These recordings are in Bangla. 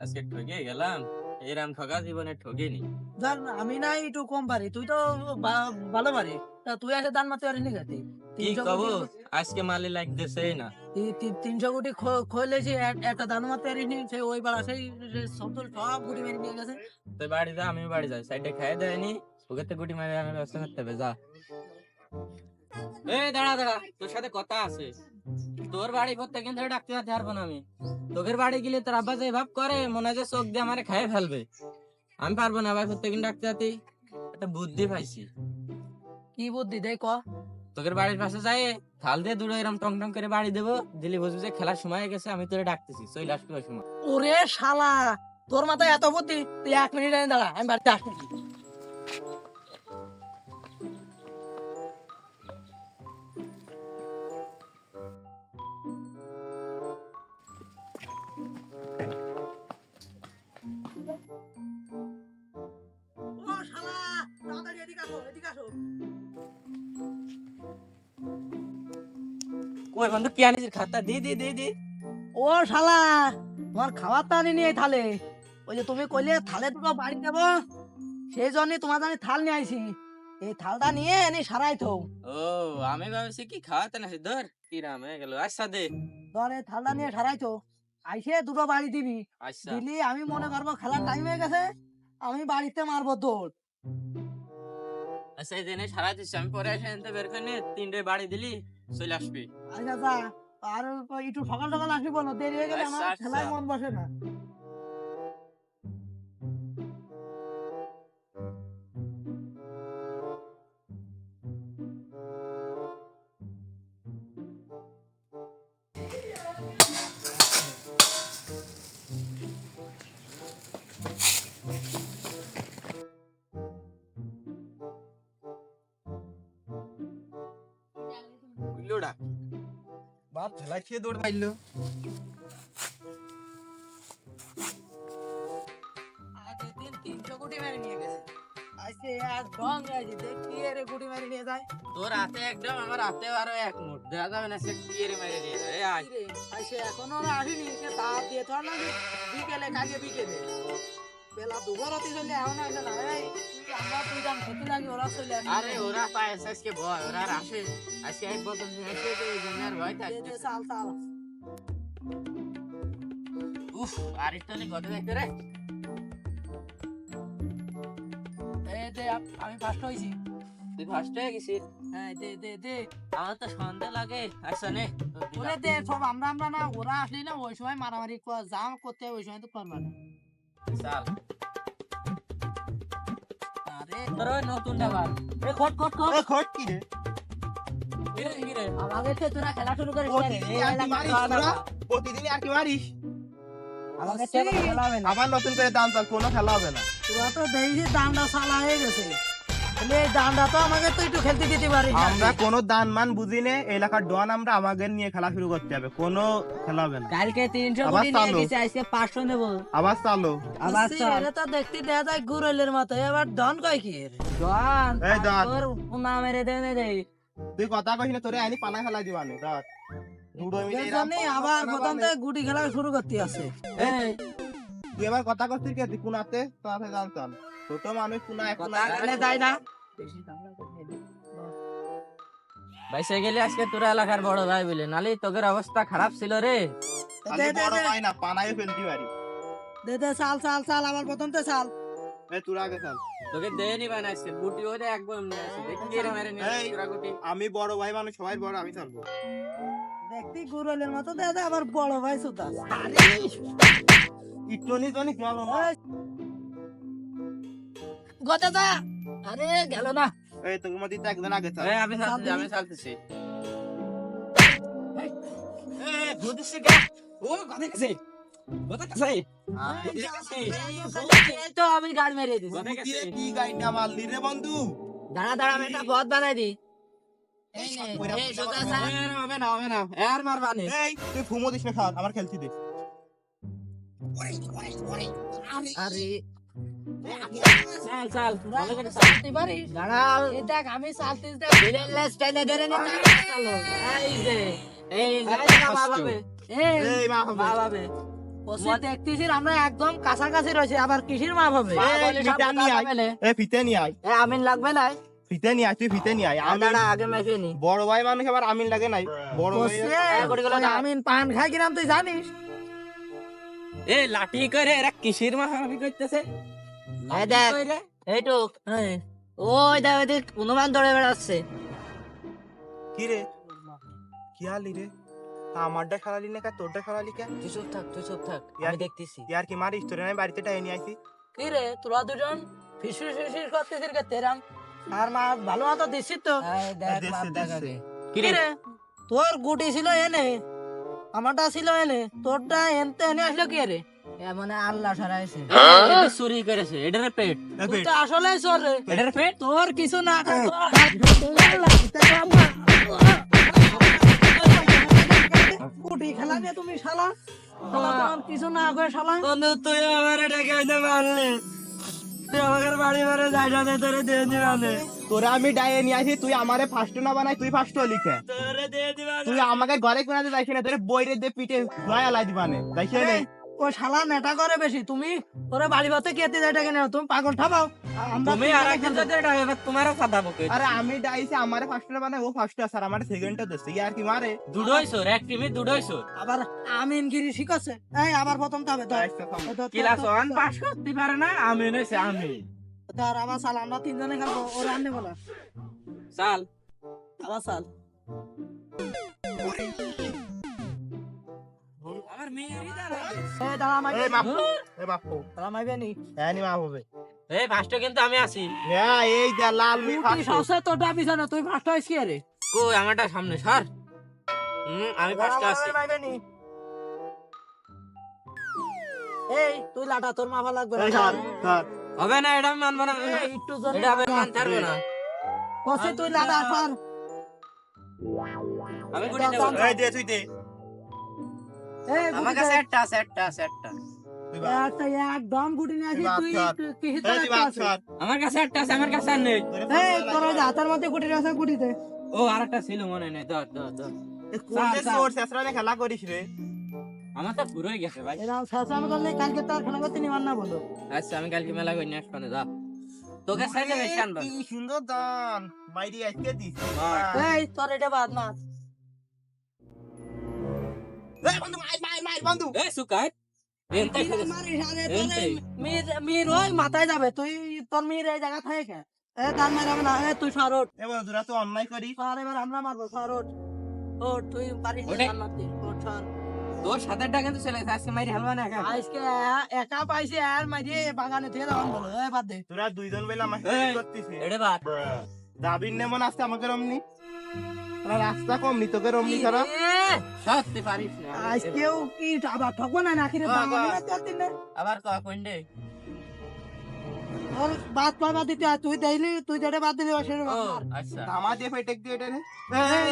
আজকে ঠকে গেলাম এরাম ঠকা জীবনে ঠকিনি জান আমি নাই একটু কম পারি। তুই তো ভালো পারি। তা তুই এসে দান মারতে পারিনি খাতি কি কব? আজকে মালি লাগতেছে না। তিনশো কোটি খোলেছি একটা দান মারতে পারিনি সে ওই পাড়া সেই সবদুল সব গুটি মেরে নিয়ে গেছে। তুই বাড়ি যা আমি বাড়ি যাই। সাইডে খাইয়ে দেয়নি ওকে তো গুটি মারি আনার ব্যবস্থা করতে হবে যা। এই দাঁড়া দাঁড়া তোর সাথে কথা আছে। তোর বাড়ি প্রত্যেকদিন ধরে ডাকতে যেতে পারব না আমি। তোকের বাড়ি গেলে তোর আব্বা যে ভাব করে মনে হয় যে চোখ দিয়ে আমারে খাইয়ে ফেলবে। আমি পারব না ভাই প্রত্যেকদিন ডাকতে যেতে। একটা বুদ্ধি পাইছি। কি বুদ্ধি? দেখ। ক তোকের বাড়ির পাশে যাই থাল দিয়ে দুটো এরকম টং টং করে বাড়ি দেবো। দিলি বুঝবি যে খেলার সময় হয়ে গেছে আমি তোরে ডাকতেছি। চলে আসবি ওই সময়। ওরে শালা তোর মাথায় এত বুদ্ধি? তুই এক মিনিট দাঁড়া আমি বাড়িতে আসছি কই বন্ধু কি আনিস খাতা? দি দি দি দি। ও শালা তোমার খাবার তো আনিনি এই থালে। ওই যে তুমি কইলে থালে দুটো বাড়ি দেবো সেই তোমার জানি থাল নিয়ে আইছি। এই থালটা নিয়ে এনে সারাই থো ও আমি ভাবছি কি খাওয়াতে না ধর কি রাম হয়ে গেল। আচ্ছা দে। ধর এই থালটা নিয়ে সারাই থো আইসে দুটো বাড়ি দিবি। আচ্ছা। দিলি আমি মনে করব খেলার টাইম হয়ে গেছে আমি বাড়িতে মারবো দৌড়। আচ্ছা এই দিনে সারা দিচ্ছি। আমি পরে এসে বের করে তিনটে বাড়ি দিলি। চলে আসবি আচ্ছা যা আর একটু সকাল সকাল আসবি বলো দেরি হয়ে গেলে আমার। খেলায় মন বসে না ঠেলা খেয়ে দৌড় মারলো। তিনশো কোটি মেরে নিয়ে গেছে। আজকে আর ডং আছে দেখ কি এর গুটি মেরে নিয়ে যায়। তোর হাতে একদম আমার হাতে আরও এক মুঠ। দেখা যাবে না সে কি রে মেরে দিয়ে যায়। এই আয়। কি আর এখনও ওরা আসেনি সে তার দিয়ে তো না বিকেলে কাজে বিকেলে। বেলা দুপুর হতে চলে এখন আসে না আমরা তুই দাম খেতে লাগি ওরা চলে আসে। আরে ওরা পায় আজকে ভয় ওরা আসে। আজকে এক বছর নিয়ে এসে তো এই জন্য আর ভয় দে দে চাল চাল উফ আর একটু হলে কত দেখতে রে। এই দে আমি ফার্স্ট হইছি। তুই ফার্স্ট হয়ে গেছিস হ্যাঁ দে দে দে। আমার তো সন্দেহ লাগে। নে ওরে দে সব আমরা আমরা না ওরা আসলি না ওই সময় মারামারি যা করতে ওই সময় তো করবা না। চাল তোর ওই নতুন ডাবার এ খট খট খট এ খট কি রে কি রে, কি রে? আমাকে তো তোরা খেলা শুরু করিস না রে। প্রতিদিনই এই আর কি মারিস খাওয়া তোরা? দাওয়া। প্রতিদিনই আর কি মারিস আমাকে খেলা হবে না আবার নতুন করে দাম চাল কোনো খেলা হবে না তোরা তো দেখি দামটা সালা হয়ে গেছে তাহলে তো আমাকে তো একটু খেলতে দিতে পারিস আমরা কোনো দান মান বুঝি নে এলাকার ডন আমরা আমাদের নিয়ে খেলা শুরু করতে হবে। কোনো খেলা হবে না। কালকে তিনশো কোটি নিয়ে গেছে আজকে পাঁচশো নেব। আবার চালো। আবার এটা তো দেখতে দেয়া যায় গুরলের মতো। এবার ডন কয় কি ডন এই ডন। তোর না মেরে দে মেরে তুই কথা কইস না তোরে আইনি পানা খেলা দিবানে মিলে আবার প্রথম থেকে গুটি খেলা শুরু করতে আছে। এই, তুই এবার কথা করছিস কে কোনাতে তাতে চাল ছোট মানুষ যাই না। বাইসে গেলে আজকে তোরা এলাকার বড় ভাই বলে। নালে তোদের অবস্থা খারাপ ছিল রে। আমি দে, দে, বড় ভাই না পানায় ফেলতে দে দে প্রথম আমি বড় মানুষ সবাই বড় আমি চালবো। দেখতি গুরলের মতো দে দে আবার বড় ভাই সুতা ইটনি টনি চলো না গতে আরে গেল না। এই তোর মধ্যে তো একজন আগে চাল আমি চালতেছি আমি চালতেছি এই। এ ও কথা কাছে। কথা কাছে। তো আমি গাড়ি মেরে দিছি। কি কাছে। রে, কি গাইডা মারলি রে বন্ধু? দাঁড়া দাঁড়া আমি একটা বানাই দি এই নে ওইরকম এই কথা সোজা বলব। চাল এ, হবে না হবে না। আর মারবা এই তুই ফুমো দিস না আমার খেলছি দে। আরে এই দেখ আমি চালতে দেখ দেখতেছি আমরা একদম কাছাকাছি রয়েছে আবার কিসির মাপ হবে। এ ফিতে নিয়ে এ, আমিন লাগবে না ফিতে নিয়ে আয় তুই ফিতে নিয়ে আয় আমি আগে নি বড় ভাই মানুষ আবার আমিন লাগে নাই বড় ভাই আমিন পান খাই কিরাম তুই জানিস এ লাঠি করে এরা কিসের মাখামাখি করতেছে দেখ। কইরে? ওই দেখ ওই দেখ হনুমান দৌড়ে বেড়াচ্ছে কি রে কি হালি রে আমারটা খেলালি না তোরটা খেলালি কে তুই চুপ থাক তুই চুপ থাক আমি দেখতেছি ইয়ার কি মারিস তোরে আমি বাড়িতে টাই নিয়ে আইছি কি রে তোরা দুজন করতেছিস কে তেরাম আর মা ভালো মতো তো দেখ দিচ্ছি, দেখ কি কি রে তোর গুটি ছিল এনে আমারটা ছিল এনে তোরটা এনতে এনে আসলো কি রে মানে আল্লাহ সারাইছে। এটা চুরি করেছে এটার পেট। তুই তো আসলে চোর রে। এটার পেট? তোর কিছু না গুটি খেলা নিয়ে তুমি শালা। শালা কিছু না করে শালা। বন্ধু তুই আমার ডেকে মারলি তুই আমাকে বাড়ি মারে যাই না তোরে দিয়ে দিবানে তোরে আমি ডাইয়ে নিয়ে আইছি তুই আমারে ফার্স্ট না বানাই তুই ফার্স্ট তোরে তুই আমাকে ঘরে কোনাতে যাইছি না তোরে বইরে দে পিঠে লয়া লাই দিবানে যাইছে নে। ও শালা নেটা করে বেশি। তুমি ওরে বাড়ি ভাতে কেতে যাই টাকা নেও তুমি পাগল ঠাবাও তুমি আর একজন যদি এটা এবার তোমারও কথা বকে। আরে আমি ডাইছি আমারে ফার্স্ট না বানাই ও ফার্স্ট আছে আর আমারে সেকেন্ডটা দিছে। ইয়ার কি মারে? দুডোই সোর এক টিমে দুডোই সোর আবার আমিন গিরি শিখাচ্ছে। এই আবার প্রথম তবে ধর, ক্লাস ধর, ওয়ান ধর, পাস করতে পারে না? আমি নইছে আমি ধর আবার সাল আমরা তিনজনে খেলব ওরে আনতে বলা। চাল আবার সাল। কিন্তু আমি আছি। হ্যাঁ এই যা লাল ফার্স্ট পিছনে তুই ফার্স্ট হইস কি রে কই আমারটা সামনে সর। হুম আমি ফার্স্টে আছি। এই তুই লাটা তোর মাফা লাগবে হবে না এটা আমি মানবো না। একটু এটা আমি মানতে পারব না। কসে তুই লাটা সর। আমি গুটি দেব এই দে তুই দে। এই আমার কাছে একটা আছে একটা আছে একটা তুই বাপ একটা একদম গুটি নিয়ে আসি তুই বাপ তুই সর। কি এই তোর তুই একটা বাপ আছে? সর আমার কাছে একটা আছে আমার কাছে আর নেই। তোর হাতের মধ্যে গুটি আছে গুটিতে। ও আরেকটা ছিল মনে নেই। ধর ধর ধর। কোনতে স্যার, সোর শেষরা খেলা করিস রে? আমার তো পুরোই গেছে ভাই। এরকম শাসন করলে কালকে তার খেলা করতে নিবার না বলো। আচ্ছা আমি কালকে মেলা করি নেক্সট যা তোকে সাইডে বেশি আনবা। কি সুন্দর দান। মাইরি আজকে দিস। এই তোর এটা বাদ না বন্ধু মার মার মার বন্ধু। সুকাই। তোর মির মির ওই মাথায় যাবে তুই তোর মির এই জায়গা থাকে। কে এ মারাবে না এ তুই সরট এ বন্ধু তোরা তো অন্যায় আর এবার আমরা মারবো সরট ও তুই পারিস না ওটাই। গান মারতে। ওঠ সর। তোর সাথেটা কিন্তু চলে আজকে মাইরি হালবা না একা। আজকে একা পাইছি আর মারিয়ে বাগানে থেকে যাবান বলো। এ বাদ দে। তোরা দুইজন বেলা এই। করতেছিস এড়ে বাদ। দাবির নেমন আসছে আমাকে রমনি। তোরা রাস্তা কম নি তোকে রমনি ছাড়া? সত্যি পারিস না আজকেও কি আবার ঠকবো না নাকি রে? আবার কয় কইন্ডে ওর বাদ পা বাদ দিতে তুই দেইলি তুই যেটা বাদ দিলি সেটা বাদ। আচ্ছা। ধামা দিয়ে ফেটেক দিয়ে এটা রে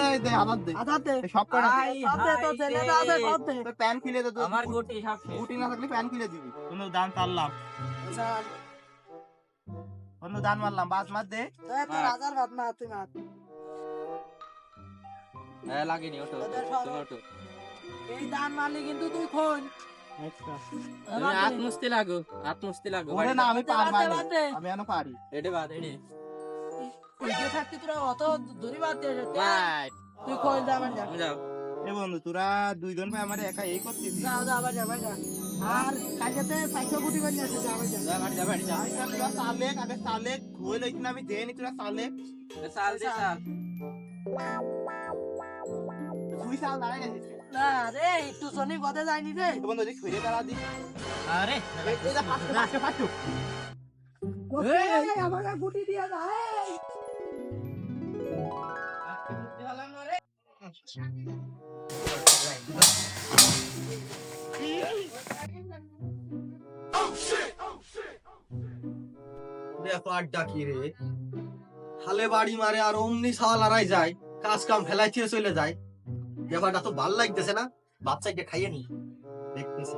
এই, দে হাত দে। আধার দে। সব কটা। সব দে তোর ছেলে তো আছে সব দে। তোর প্যান খুলে দে আমার গুটি সব গুটি না থাকলে প্যান খুলে দিবি। কোনো দান তারলাম কোনো দান মারলাম বাস মার দে। এ, তোর আধার বাদ না তুই মার। হ্যাঁ লাগেনি ওটো তুমি ওটো এই দান মারলি কিন্তু তুই খোন। তুমি হাত লাগো হাত মুছতে লাগো ওরে না আমি দে, দে, বাদ দে। আমি এখনও পারি। এডে বাদ এডে। তুই থাকতি তোরা অত দূরি বাদ দিয়ে যেত। বাই তুই খোল যা আবার যা। যাও। এ বন্ধু তোরা দুইজন ভাই আমার একা এই করতেছিস? যা যা আবার যা আবার যা। আর কাজেতে সাইকেল গুটি নিয়ে আসে যা আবার যা। যা বাড়ি যা বাড়ি যা। আচ্ছা, তোরা সালেক আগে সালেক খুয়ে লইছি না আমি দেনি তোরা সালেক সাল দে সাল সাল না রে একটু শনি পথে যায়নি রে দাঁড়া দি। আরে আমাকে গুটি দিয়ে রে। হালে বাড়ি মারে আর অমনি সাল আড়াই যায় কাজ কাম ফেলাই ছিঁড়ে চলে যায়। ব্যাপারটা তো ভালো লাগতেছে না বাচ্চাকে খাইয়ে নি দেখতেছি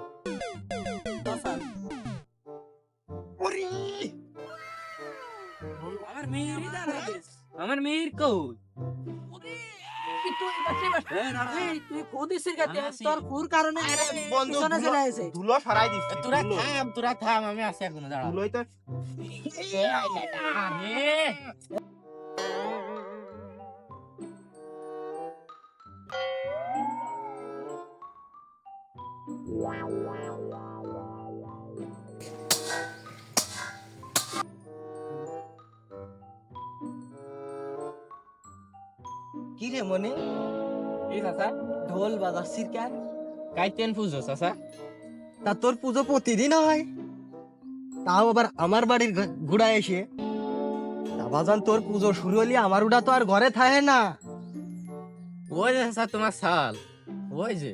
আমার মেয়ের থাম আমি আসি এখন দাঁড়া কি রে মনে? এই চাচা ঢোল বাজাচ্ছিস কেন কাইতেন পুজো চাচা। তা তোর পুজো প্রতিদিন হয়? তাও আবার আমার বাড়ির ঘুড়া এসে তা বাজান তোর পুজো শুরু হলি আমার ওটা তো আর ঘরে থাকে না। ওই যে চাচা তোমার সাল ওই যে।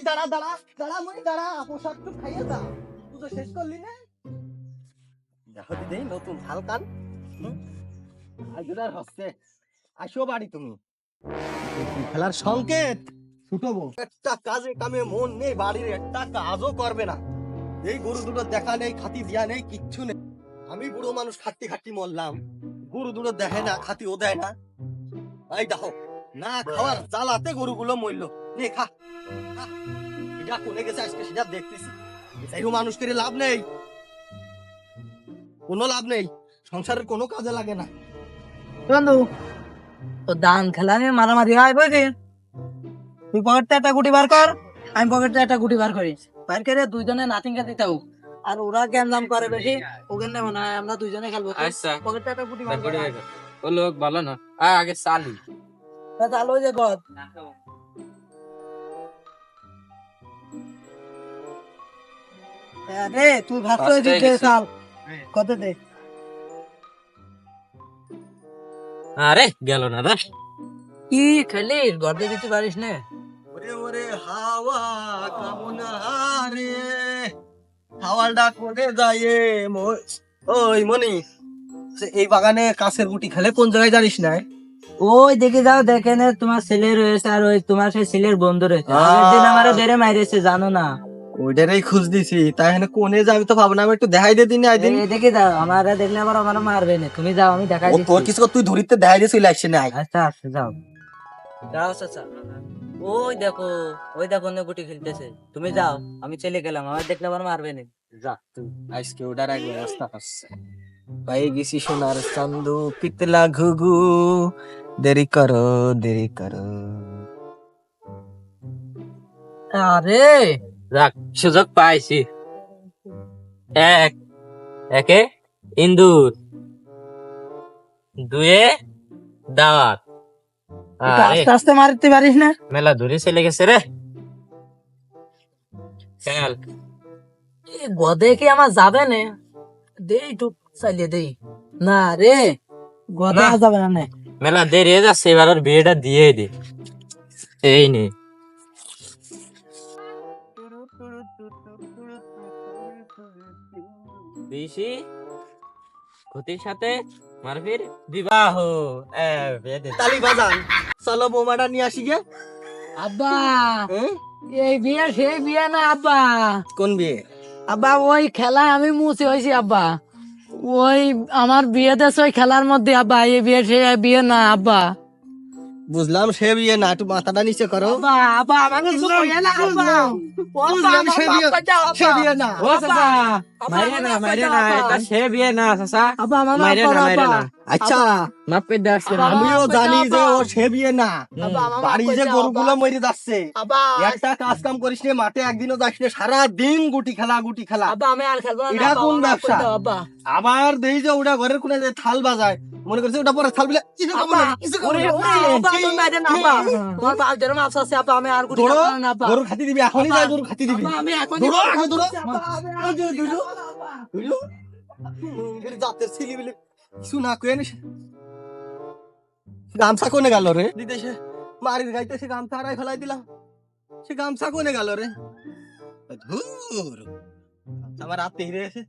এই দাঁড়া দাঁড়া দাঁড়া মনি দাঁড়া পোশাক তো খাইয়ে যা। পুজো শেষ করলি না? দেখো দিদি নতুন আর হচ্ছে। আসো বাড়ি তুমি। খেলার সংকেত ছুটবো। একটা কাজে কামে মন নেই বাড়ির একটা কাজও করবে না। এই গরু দুটো দেখা নেই খাতি দিয়া নেই কিচ্ছু নেই। আমি বুড়ো মানুষ খাটতে খাটতে মরলাম। গরু দুটো দেখে না খাতি ও দেয় না। এই দেখো না খাওয়ার জ্বালাতে গরুগুলো মরলো। নে খা। খা। এটা কোনে গেছে? আজকে সেটা দেখতেছি। এরকম মানুষ করে লাভ নেই। কোনো লাভ নেই। সংসারের কোনো কাজে লাগে না। বন্ধু তো দান খেলা নিয়ে মারামারি হয় বুঝলি? তুই পকেটটা একটা গুটি বার কর আমি পকেটটা একটা গুটি বার করি। বার করে দুইজনে নাথিংকে দিতে হোক। আর ওরা জ্ঞান দাম করে বেশি ওখানে নেব না আমরা দুইজনে খেলব। আচ্ছা। পকেটটা একটা গুটি বার কর। ও লোক ভালো না। আগে চালি চালো যে গদ। রে তুই ভাত করে দিতে চাল। কত দে? আরে গেল না দাস কি খেলিস গর্দে দিতে পারিস না। ওরে ওরে হাওয়া কামনা রে। হাওয়ালটা করে যায় ওই মনি এই বাগানে কাছের গুটি খেলে কোন জায়গায় জানিস না ওই দেখে যাও দেখে নে তোমার ছেলে রয়েছে আর ওই তোমার সেই ছেলের বন্ধু রয়েছে। আহ। আগের দিন আমারও বেড়ে মাইরেছে জানো না। ওইটারই খুঁজ দিছি তাই এখানে কোনে যাবি তো ভাবনা আমি একটু দেখাই দিয়ে দিন একদিন দেখে যাও আমার দেখলে আবার আমার মারবে না। তুমি যাও আমি দেখাই ও তোর কিছু তুই ধরিতে দেখাই দিয়ে চলে আসছে না আচ্ছা আচ্ছা যাও। যাও চাচা ওই দেখো ওই দেখো অন্য গুটি খেলতেছে। তুমি যাও আমি চলে গেলাম আমার দেখলে আবার মারবে না। যা তুই আজকে ওটার এক ব্যবস্থা হচ্ছে। পাই গেছি সোনার চান্দু পিতলা ঘুঘু। দেরি করো দেরি করো। আরে! যাক সুযোগ পাইছি। এক একে ইন্দুর। দুয়ে একটু আস্তে আস্তে মারতে পারিস না। মেলা দূরে চলে গেছে রে। খেয়াল। এ গদে কি আমার যাবে না? দে একটু চালিয়ে দেই। না রে। গদে যাবে না মেলা দেরি যাচ্ছে এবার ওর বিয়েটা দিয়ে দে। এই নে। বিশি ক্ষতির সাথে মারফির বিবাহ। এ, বিয়ে তালি বাজান চলো বোমাটা নিয়ে আসি গে। আব্বা? এই বিয়ে সেই বিয়ে না আব্বা। কোন বিয়ে? আব্বা ওই খেলায় আমি মুছে হয়েছি আব্বা। ওই আমার বিয়ে দেশ ওই খেলার মধ্যে আব্বা এই বিয়ে সে বিয়ে না আব্বা। বুঝলাম সে বিয়ে না একটু মাথাটা নিচে করো। সে বিয়ে না। সে বিয়ে না। আচ্ছা। মাফ করে দে আজকে না। আবার- আমিও জানি যে ও। সে বিয়ে না। বাড়ি যে গরুগুলো মরে যাচ্ছে। একটা কাজ কাম করিস নে মাঠে একদিনও যাস নে সারা দিন গুটি খেলা গুটি খেলা। আব্বা আমি আর খেলব না এটা কোন ব্যবসা? আবার। দেই যে ওটা ঘরের কোনে যে থাল বাজায়। মনে করছে ওটা পরে থাল বিলে। গরু খাতি দিবি এখনই যাই গরু খাতি দিবি। দৌড়ো, আগে দৌড়ো। দৌড়ো, জাতের ছিলি বিলি। কিছু না কয়ে নিস গামছা কোনে গেল রে? বিদেশে মারির গাইতে সে গামছা হারাই ফেলাই দিলাম। সে গামছা কোনে গেল রে? ধুর আমার রাত হিরে এসে